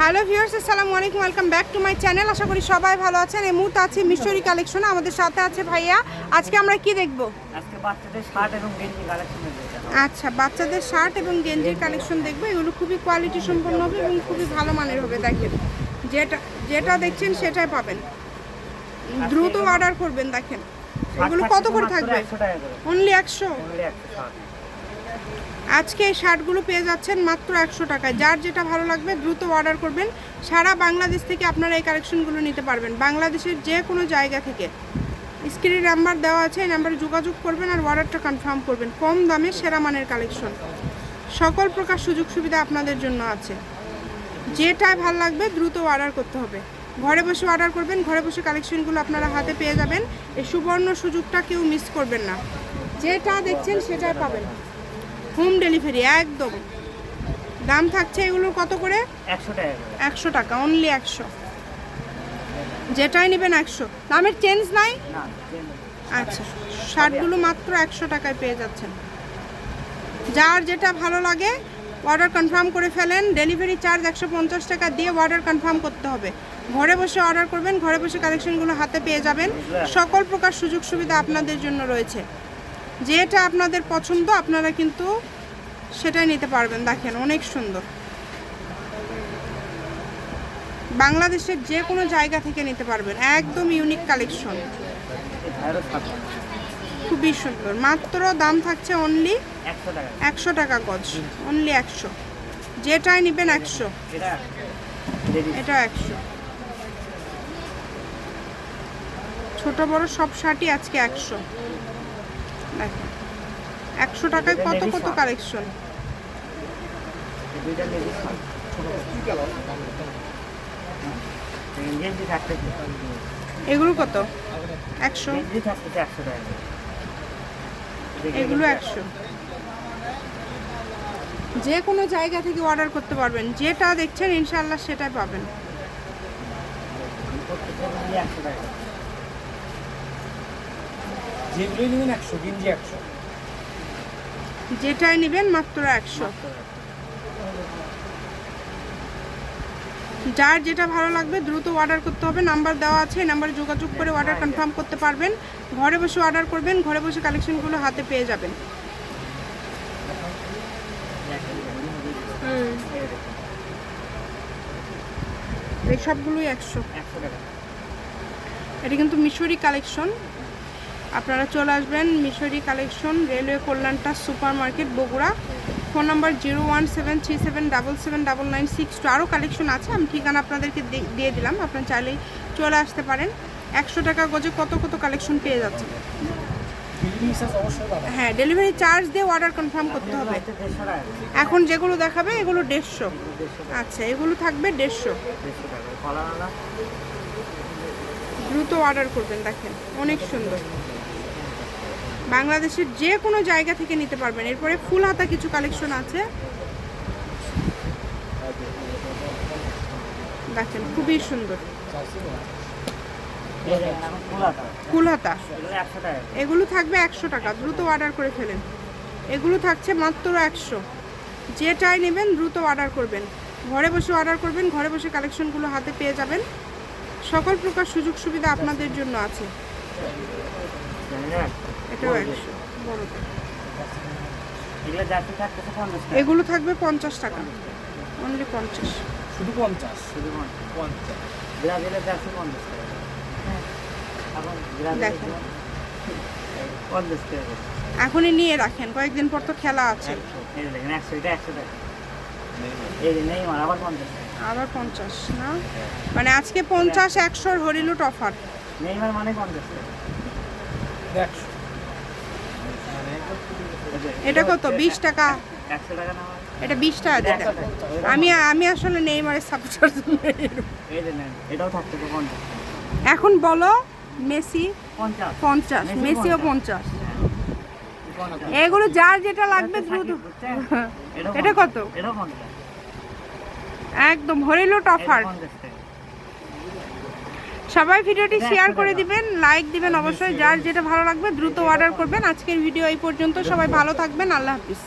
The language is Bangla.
হ্যালো ভিউয়ার্স আসসালামু আলাইকুম welcome back to my channel আশা করি সবাই ভালো আছেন। এই মুহূর্তে আছে মিশরি কালেকশন আমাদের সাথে আছে ভাইয়া। আজকে আমরা কি দেখব? আজকে বাচ্চাদের শার্ট এবং গেঞ্জি কালেকশন আচ্ছা বাচ্চাদের শার্ট এবং গেঞ্জির কালেকশন দেখব। এগুলো খুবই কোয়ালিটি সম্পন্ন হবে এবং খুবই ভালো মানের হবে দেখেন। যেটা যেটা দেখছেন সেটাই পাবেন। দ্রুত অর্ডার করবেন দেখেন। এগুলো কত করে থাকবে? অনলি একশো? আজকে এই শার্টগুলো পেয়ে যাচ্ছেন মাত্র একশো টাকায়। যার যেটা ভালো লাগবে, দ্রুত অর্ডার করবেন। সারা বাংলাদেশ থেকে আপনারা এই কালেকশনগুলো নিতে পারবেন। বাংলাদেশের যে কোনো জায়গা থেকে। স্ক্রিনে নাম্বার দেওয়া আছে, এই নাম্বারে যোগাযোগ করবেন আর অর্ডারটা কনফার্ম করবেন। কম দামে সেরা মানের কালেকশন সকল প্রকার সুযোগ সুবিধা আপনাদের জন্য আছে। যেটা ভালো লাগবে, দ্রুত অর্ডার করতে হবে। ঘরে বসে অর্ডার করবেন, ঘরে বসে কালেকশনগুলো আপনারা হাতে পেয়ে যাবেন। এই সুবর্ণ সুযোগটা কেউ মিস করবেন না। যেটা দেখছেন সেটাই পাবেন। হোম ডেলিভারি একদম। দাম থাকছে এগুলোর কত করে? একশো টাকা একশো টাকা অনলি একশো। যেটাই নেবেন একশো। দামের চেঞ্জ নাই? আচ্ছা শার্টগুলো মাত্র একশো টাকায় পেয়ে যাচ্ছেন। যার যেটা ভালো লাগে অর্ডার কনফার্ম করে ফেলেন। ডেলিভারি চার্জ একশো পঞ্চাশ টাকা দিয়ে অর্ডার কনফার্ম করতে হবে। ঘরে বসে অর্ডার করবেন ঘরে বসে কালেকশনগুলো হাতে পেয়ে যাবেন। সকল প্রকার সুযোগ সুবিধা আপনাদের জন্য রয়েছে। যেটা আপনাদের পছন্দ, আপনারা কিন্তু সেটাই নিতে পারবেন। দেখেন, অনেক সুন্দর। বাংলাদেশের যে কোনো জায়গা থেকে নিতে পারবেন। একদম ইউনিক কালেকশন খুবই সুন্দর। মাত্র দাম থাকছে অনলি একশো টাকা গজ। অনলি একশো। যেটাই নেবেন একশো। এটা একশো। ছোট বড় সব শার্টই আজকে একশো। একশো টাকায় কত কত কালেকশন? এগুলো কত? একশো? এগুলো একশো। যে কোনো জায়গা থেকে অর্ডার করতে পারবেন। যেটা দেখছেন ইনশাল্লাহ সেটাই পাবেন। টাকা নেবেন একশো গেঞ্জি একশো। যেটাই নেবেন মাত্র একশো। যার যেটা ভালো লাগবে দ্রুত অর্ডার করতে হবে। নাম্বার দেওয়া আছে এই নাম্বারে যোগাযোগ করে অর্ডার কনফার্ম করতে পারবেন। ঘরে বসে অর্ডার করবেন ঘরে বসে কালেকশনগুলো হাতে পেয়ে যাবেন। এই সবগুলোই একশো। এটা কিন্তু মিশরি কালেকশন আপনারা চলে আসবেন Mishri collection, railway কল্যাণটা super market Bogura. Phone number zero one seven three seven double seven double nine six two. আরও কালেকশন আছে, আমি ঠিকানা আপনাদেরকে দিয়ে দিলাম। আপনারা চাইলেই চলে আসতে পারেন। একশো টাকা গজে কত কত কালেকশন পেয়ে পাবেন হ্যাঁ ডেলিভারি চার্জ দিয়ে অর্ডার কনফার্ম করতে হবে। এখন যেগুলো দেখাবে, এগুলো দেড়শো। আচ্ছা এগুলো থাকবে দেড়শো। দ্রুত অর্ডার করবেন, দেখেন। অনেক সুন্দর। বাংলাদেশের যে কোনো জায়গা থেকে নিতে পারবেন। এরপরে ফুল হাতা কিছু কালেকশন আছে। দেখেন, খুবই সুন্দর। ফুল হাতা। এগুলো থাকবে একশো টাকা। দ্রুত অর্ডার করে ফেলেন। এগুলো থাকছে মাত্র একশো। যেটাই নেবেন, দ্রুত অর্ডার করবেন। ঘরে বসে অর্ডার করবেন, ঘরে বসে কালেকশনগুলো হাতে পেয়ে যাবেন। সকল প্রকার সুযোগ সুবিধা আপনাদের জন্য আছে? এটাও একশো এগুলো থাকবে পঞ্চাশ টাকা। অনলি পঞ্চাশ। শুধু পঞ্চাশ? শুধু পঞ্চাশ। পঞ্চাশ। ব্রাজিলের জার্সি পঞ্চাশ টাকা। হ্যাঁ এখনই নিয়ে রাখেন কয়েকদিন পর তো খেলা আছে। দেখেন একশো এটা একশো টাকা। এই নেই আমার আবার পঞ্চাশ টাকা। আবার পঞ্চাশ না? মানে আজকে পঞ্চাশ একশোর হরিলুট অফার। নেইমার মানে পঞ্চাশ এটা কত? বিশ টাকা? এটা বিশ টাকা আমি আমি আসলে নেইমারের সাপোর্টার এখন বলো, মেসি পঞ্চাশ পঞ্চাশ মেসি মেসিও পঞ্চাশ। এগুলো যার যেটা লাগবে দ্রুত। এটা কত? একদম এটা টাকা সবাই ভিডিওটি শেয়ার করে দিবেন লাইক দিবেন অবশ্যই যার যেটা ভালো লাগবে দ্রুত অর্ডার করবেন। আজকের ভিডিও এই পর্যন্ত সবাই ভালো থাকবেন আল্লাহ হাফিজ।